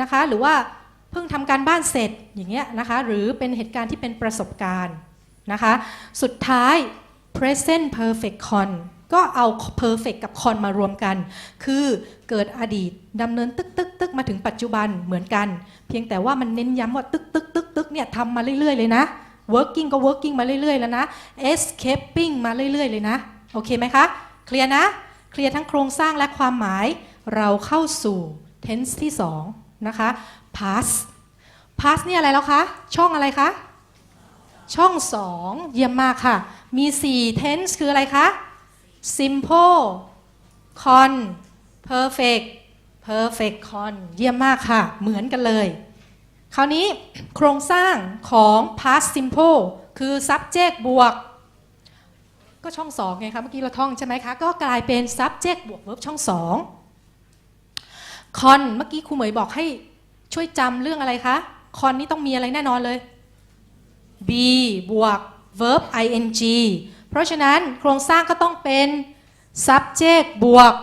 นะคะหรือว่าเพิ่งทำการบ้านเสร็จอย่างเงี้ยนะคะหรือเป็นเหตุการณ์ที่เป็นประสบการณ์นะคะสุดท้าย present perfect con ก็เอา perfect กับ con มารวมกัน คือเกิดอดีตดำเนินตึกตึกตึกมาถึงปัจจุบันเหมือนกัน เพียงแต่ว่ามันเน้นย้ำว่าตึกตึกตึกตึกเนี่ยทำมาเรื่อย ๆ เลยนะ working ก็ working มาเรื่อย ๆ แล้วนะ escaping มาเรื่อย ๆ เลยนะ โอเคไหมคะ เคลียร์นะ เคลียร์ทั้งโครงสร้างและความหมายเราเข้าสู่ tense ที่2นะคะ past past นี่อะไรแล้วคะ ช่องอะไรคะ ช่อง 2 เยี่ยมมากค่ะ มี 4 tense คืออะไรคะ simple con perfect perfect con เยี่ยมมากค่ะ เหมือนกันเลย คราวนี้โครงสร้างของ past simple คือ subject บวก ก็ช่องสองไงคะ เมื่อกี้เราท่องใช่ไหมคะ ก็กลายเป็น subject บวก verb ช่อง สอง con เมื่อกี้ครูเหมยบอกให้ช่วยจำเรื่องอะไรคะ con นี่ต้องมีอะไรแน่นอนเลย be บวก verb ing เพราะฉะนั้นโครงสร้างก็ต้องเป็น subject บวก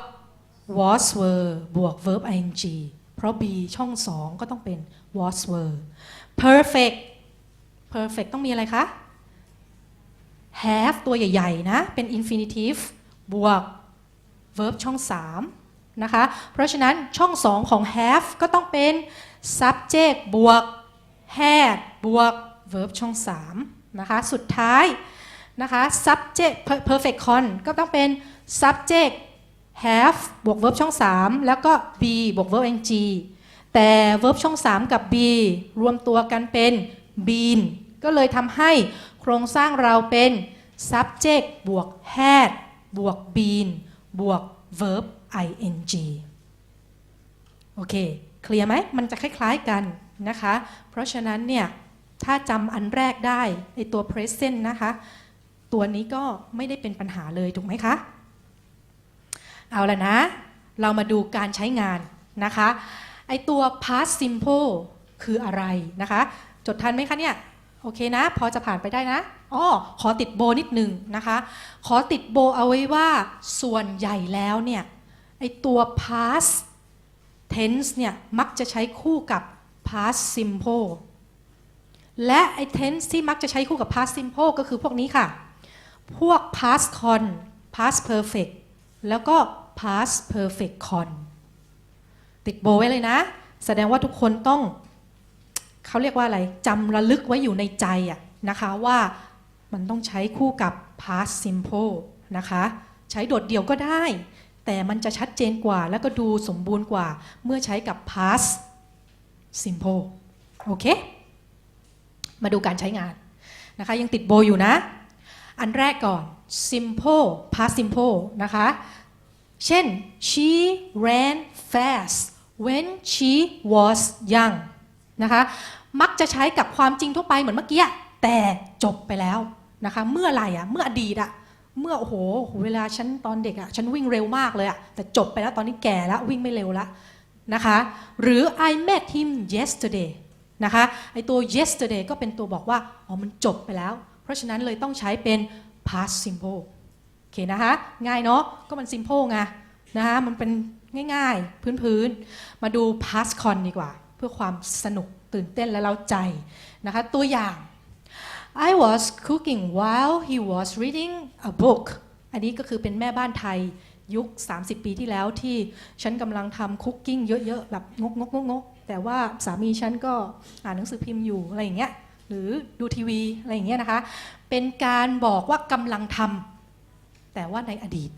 was were บวก verb ing เพราะ b ช่องสองก็ต้องเป็น was were perfect perfect ต้องมีอะไรคะ have ตัวใหญ่ ๆ นะ เป็น infinitive บวก verb ช่อง3 นะคะ เพราะฉะนั้นช่อง 2 ของ have ก็ต้องเป็น subject บวก had บวก verb ช่อง 3 นะคะ สุดท้ายนะคะ subject per- perfect con ก็ต้องเป็น subject have บวก verb ช่อง 3 แล้วก็ be บวก verb ing แต่ verb ช่อง 3 กับ be รวมตัวกันเป็น been ก็เลยทำให้โครงสร้างเราเป็น subject บวก had บวก been บวก verb ing โอเค เคลียร์ไหม มันจะคล้ายๆกันนะคะ เพราะฉะนั้นเนี่ย ถ้าจำอันแรกได้ในตัว present นะคะ ตัวนี้ก็ไม่ได้เป็นปัญหาเลย ถูกไหมคะ เอาละนะ เรามาดูการใช้งานนะคะ ไอตัว past simple คืออะไรนะคะ จดทันไหมคะเนี่ย โอเคนะ พอจะผ่านไปได้นะอ้อขอติดโบนิดหนึ่งนะคะ ขอติดโบเอาไว้ว่าส่วนใหญ่แล้วเนี่ย ไอตัว past tense เนี่ยมักจะใช้คู่กับ past simple และไอ tense ที่มักจะใช้คู่กับ past simple ก็คือพวกนี้ค่ะ พวก past con past perfect แล้วก็ past perfect con ติดโบไว้เลยนะ แสดงว่าทุกคนต้อง เขาเรียกว่าอะไรจำระลึกไว้อยู่ในใจอะนะคะว่ามันต้องใช้คู่กับ past simple นะคะ ใช้โดดเดี่ยวก็ได้ แต่มันจะชัดเจนกว่า แล้วก็ดูสมบูรณ์กว่า เมื่อใช้กับ past simple โอเค มาดูการใช้งานนะคะ ยังติดโบอยู่นะ อันแรกก่อน simple past simple นะคะ เช่น she ran fast when she was young นะคะ มักจะใช้กับความจริงทั่วไปเหมือนเมื่อกี้ แต่จบไปแล้วนะคะ เมื่อไหร่อะเมื่ออดีตอะ เมื่อโอ้โหเวลาฉันตอนเด็กอะฉันวิ่งเร็วมากเลยอะแต่จบไปแล้วตอนนี้แก่แล้ววิ่งไม่เร็วล้วนะคะหรือ I met him yesterday นะคะไอตัว yesterday ก็เป็นตัวบอกว่าอ๋อมันจบไปแล้ว เพราะฉะนั้นเลยต้องใช้เป็น past simple โอเคนะคะง่ายเนาะก็มัน simple ไงนะคะมันเป็นง่ายๆ พื้นๆ มาดู past con ดีกว่า เพื่อความสนุกตื่นเต้นและเล้าใจนะคะตัวอย่าง I was cooking while he was reading a book อันนี้ก็คือเป็นแม่บ้านไทยยุค 30 ปีที่แล้วที่ฉันกำลังทำคุกกิ้งเยอะๆแบบงกงกงกงกแต่ว่าสามีฉันก็อ่านหนังสือพิมพ์อยู่อะไรอย่างเงี้ยหรือดูทีวีอะไรอย่างเงี้ยนะคะ เป็นการบอกว่ากำลังทำแต่ว่าในอดีต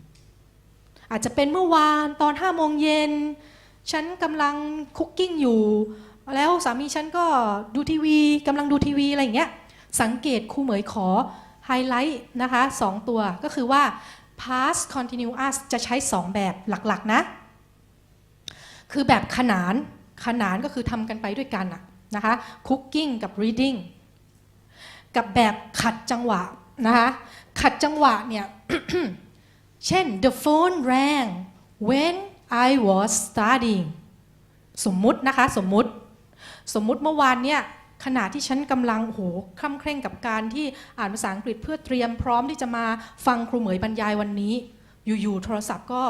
อาจจะเป็นเมื่อวานตอน5โมงเย็นฉันกำลังคุกกิ้งอยู่ แล้วสามีฉันก็ดูทีวีกำลังดูทีวีอะไรอย่างเงี้ย สังเกตครูเหมยขอไฮไลท์นะคะสองตัวก็คือว่า past continuous จะใช้ 2 แบบหลักๆนะ คือแบบขนาน ขนานก็คือทำกันไปด้วยกันนะคะ cooking กับ reading กับแบบขัดจังหวะนะคะ ขัดจังหวะเนี่ย เช่น the phone rang when I was studying สมมุตินะคะ สมมุติ สมมุติเมื่อวานเนี่ย ขณะที่ฉันกำลังโอ้โหคล่ำเคร่งกับการที่อ่านภาษาอังกฤษเพื่อเตรียมพร้อมที่จะมาฟังครูเหมยบรรยายวันนี้ อยู่ๆโทรศัพท์ก็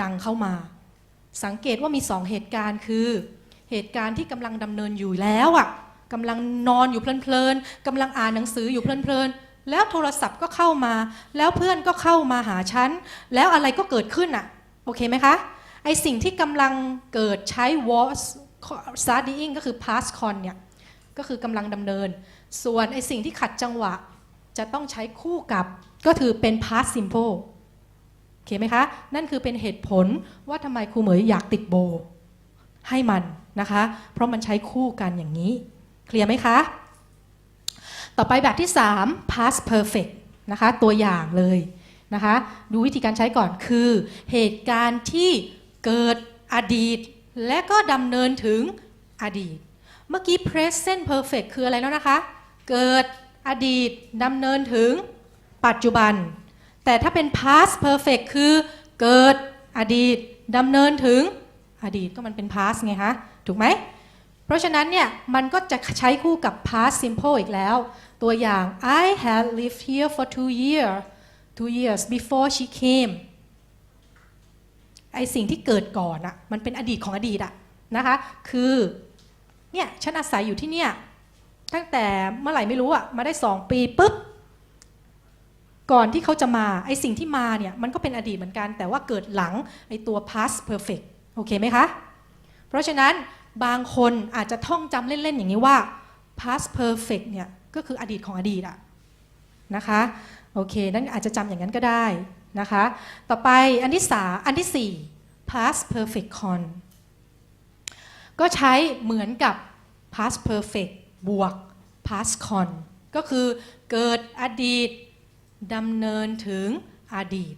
ดังเข้ามา สังเกตว่ามีสองเหตุการณ์คือ เหตุการณ์ที่กำลังดำเนินอยู่แล้วอะกำลังนอนอยู่เพลินๆกำลังอ่านหนังสืออยู่เพลินๆแล้วโทรศัพท์ก็เข้ามา แล้วเพื่อนก็เข้ามาหาฉัน แล้วอะไรก็เกิดขึ้นอะ โอเคไหมคะ ไอสิ่งที่กำลังเกิดใช้ was studying ก็คือ past con เนี่ย ก็คือกำลังดำเนิน ส่วนไอสิ่งที่ขัดจังหวะ จะต้องใช้คู่กับก็คือเป็น past simple โอเคไหมคะ นั่นคือเป็นเหตุผลว่าทำไมครูเหมยอยากติดโบ ให้มันนะคะ เพราะมันใช้คู่กันอย่างนี้ เคลียร์ไหมคะ ต่อไปแบบที่ 3 past perfect นะคะ ตัวอย่างเลยนะคะ ดูวิธีการใช้ก่อนคือเหตุการณ์ที่เกิดอดีต และก็ดำเนินถึงอดีต เมื่อกี้ present perfect คืออะไรแล้วนะคะ เกิดอดีตดำเนินถึงปัจจุบัน แต่ถ้าเป็น past perfect คือเกิดอดีตดำเนินถึงอดีตก็มันเป็น past ไงคะถูกไหม เพราะฉะนั้นเนี่ย มันก็จะใช้คู่กับ past simple อีกแล้ว ตัวอย่าง I had lived here for two years two years before she came ไอสิ่งที่เกิดก่อนอะมันเป็นอดีตของอดีตอะนะคะ คือ เนี่ยฉันอาศัยอยู่ที่เนี่ยตั้งแต่เมื่อไหร่ไม่รู้อะมาได้สองปีปุ๊บก่อนที่เขาจะมาไอสิ่งที่มาเนี่ยมันก็เป็นอดีตเหมือนกัน แต่ว่าเกิดหลังไอตัว past perfect โอเคไหมคะ เพราะฉะนั้นบางคนอาจจะท่องจำเล่น ๆ อย่างนี้ว่า past perfect เนี่ยก็คืออดีตของอดีตอะนะคะโอเค นั่นอาจจะจำอย่างนั้นก็ได้นะคะ ต่อไปอันที่สาอันที่สี่ past perfect con ก็ใช้เหมือนกับ past perfect บวก past con ก็คือเกิดอดีตดำเนินถึงอดีต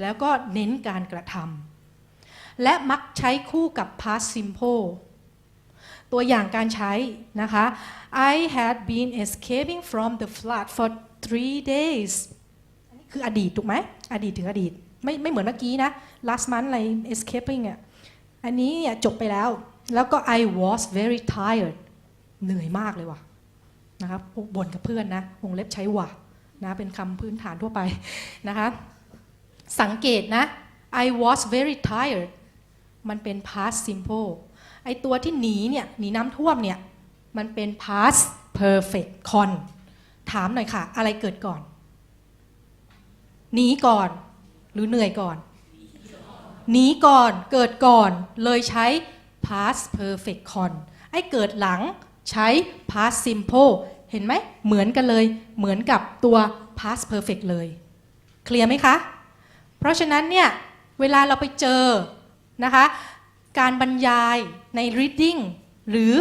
แล้วก็เน้นการกระทำและมักใช้คู่กับ past simple ตัวอย่างการใช้นะคะ I had been escaping from the flood for three days คืออดีตถูกไหม อดีตถึงอดีต ไม่ไม่เหมือนเมื่อกี้นะ last month อะไร escaping อะ อันนี้เนี่ยจบไปแล้ว แล้วก็ I was very tired เหนื่อยมากเลยว่ะนะครับบ่นกับเพื่อนนะวงเล็บใช้ว่ะนะเป็นคำพื้นฐานทั่วไปนะคะสังเกตนะ I was very tired มันเป็น past simple ไอตัวที่หนีเนี่ยหนีน้ำท่วมเนี่ยมันเป็น past perfect con ถามหน่อยค่ะ อะไรเกิดก่อน หนีก่อน หรือเหนื่อยก่อน หนีก่อนเกิดก่อนเลยใช้ past perfect con ไอ้เกิดหลังใช้ past simple เห็นไหมเหมือนกันเลย เหมือนกับตัว past perfect เลย เคลียร์ไหมคะ เพราะฉะนั้นเนี่ย เวลาเราไปเจอนะคะ การบรรยายใน reading หรือ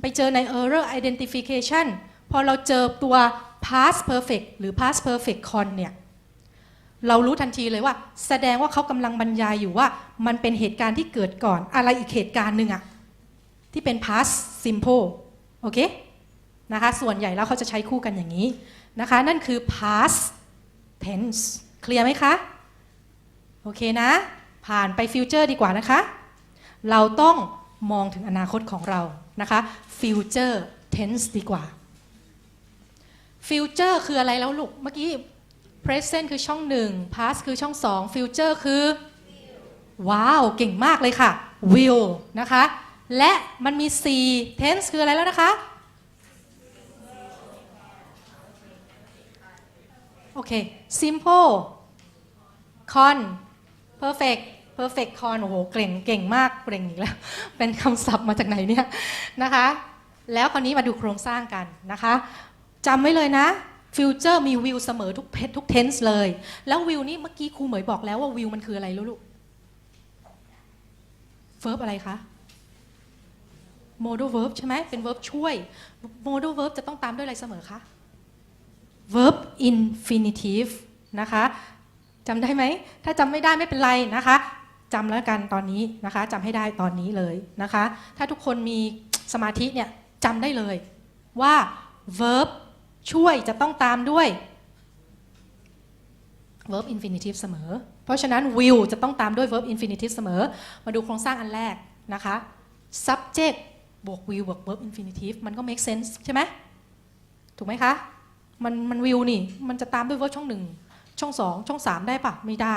ไปเจอใน error identification พอเราเจอตัว past perfect หรือ past perfect con เนี่ย เรารู้ทันทีเลยว่า แสดงว่าเขากำลังบรรยายอยู่ว่า มันเป็นเหตุการณ์ที่เกิดก่อนอะไรอีกเหตุการณ์หนึ่งอะที่เป็น past simple โอเคนะคะส่วนใหญ่แล้วเขาจะใช้คู่กันอย่างนี้นะคะนั่นคือ past tense เคลียร์ไหมคะ โอเคนะ ผ่านไปฟิวเจอร์ดีกว่านะคะ เราต้องมองถึงอนาคตของเรานะคะ future tense ดีกว่า future คืออะไรแล้วลูกเมื่อกี้ present คือช่องหนึ่ง past คือช่องสอง future คือ ว้าว เก่งมากเลยค่ะ will นะคะ และมันมี4 tense คืออะไรแล้วนะคะ โอเค simple con perfect perfect con โอ้โห เก่ง เก่งมาก เก่งอีกแล้ว เป็นคำศัพท์มาจากไหนเนี่ยนะคะ แล้วคราวนี้มาดูโครงสร้างกันนะคะจำไว้เลยนะ future มี will เสมอทุกเพจทุก tense เลย แล้ว will นี่เมื่อกี้ครูเหมยบอกแล้วว่า will มันคืออะไรรู้ลูก verb อะไรคะ modal verb ใช่ไหมเป็น verb ช่วย modal verb จะต้องตามด้วยอะไรเสมอคะ verb infinitive นะคะจำได้ไหม ถ้าจำไม่ได้ไม่เป็นไรนะคะจำแล้วกันตอนนี้นะคะจำให้ได้ตอนนี้เลยนะคะ ถ้าทุกคนมีสมาธิเนี่ยจำได้เลยว่า verb ช่วยจะต้องตามด้วย verb infinitive เสมอ เพราะฉะนั้น will จะต้องตามด้วย verb infinitive เสมอ มาดูโครงสร้างอันแรกนะคะ subject บวก will บวก verb infinitive มันก็ make sense ใช่ไหมถูกไหมคะ มันมัน will นี่ มันจะตามด้วย verb ช่องหนึ่งช่องสองช่องสามได้ปะไม่ได้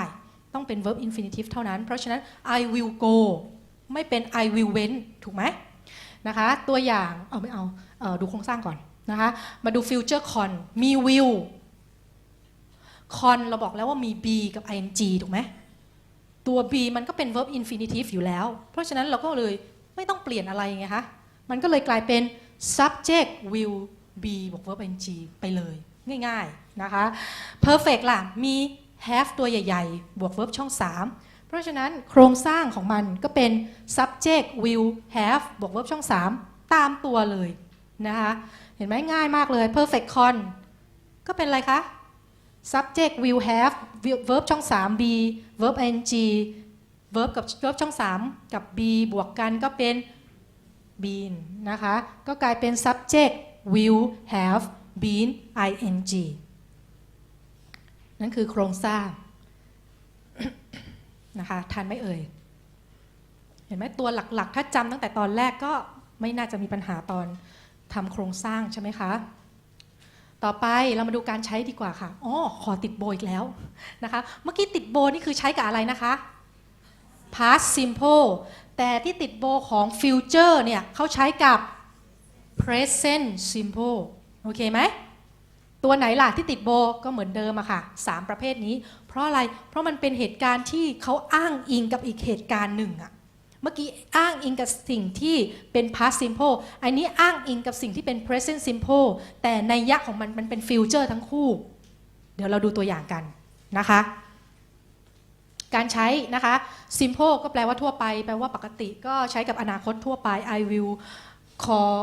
ต้องเป็น verb infinitive เท่านั้น เพราะฉะนั้น I will go ไม่เป็น I will went ถูกไหมนะคะ ตัวอย่าง เอาไม่เอาเออดูโครงสร้างก่อน นะคะมาดู future con มี will con เราบอกแล้วว่ามี be กับ ing ถูกไหมตัว be มันก็เป็น verb infinitive อยู่แล้ว เพราะฉะนั้นเราก็เลยไม่ต้องเปลี่ยนอะไรไงคะมันก็เลยกลายเป็น subject will be บวก verb ing ไปเลยง่ายๆนะคะ perfect ล่ะ มี have ตัวใหญ่ๆ บวก verb ช่อง 3 เพราะฉะนั้นโครงสร้างของมันก็เป็น subject will have บวก verb ช่อง 3 ตามตัวเลยนะคะ เห็นไหมง่ายมากเลย perfect con ก็เป็นอะไรคะ subject will have verb ช่อง 3 be verb ing verb กับ verb ช่อง 3 กับ be บวกกันก็เป็น been นะคะ ก็กลายเป็น subject will have been ing นั่นคือโครงสร้างนะคะทันไหมเอ่ย เห็นไหมตัวหลักๆ ถ้าจำตั้งแต่ตอนแรกก็ไม่น่าจะมีปัญหาตอน ทำโครงสร้างใช่ไหมคะ ต่อไปเรามาดูการใช้ดีกว่าค่ะอ๋อขอติดโบอีกแล้วนะคะ เมื่อกี้ติดโบนี่คือใช้กับอะไรนะคะ past simple แต่ที่ติดโบของ future เนี่ยเขาใช้กับ present simple โอเคไหม ตัวไหนล่ะที่ติดโบก็เหมือนเดิมอะค่ะสามประเภทนี้ เพราะอะไร เพราะมันเป็นเหตุการณ์ที่เขาอ้างอิงกับอีกเหตุการณ์หนึ่งอะ เมื่อกี้อ้างอิงกับสิ่งที่เป็น past simple อันนี้อ้างอิงกับสิ่งที่เป็น present simple แต่ในยะของมันมันเป็น future ทั้งคู่ เดี๋ยวเราดูตัวอย่างกันนะคะ การใช้นะคะ simple ก็แปลว่าทั่วไป แปลว่าปกติก็ใช้กับอนาคตทั่วไป I will call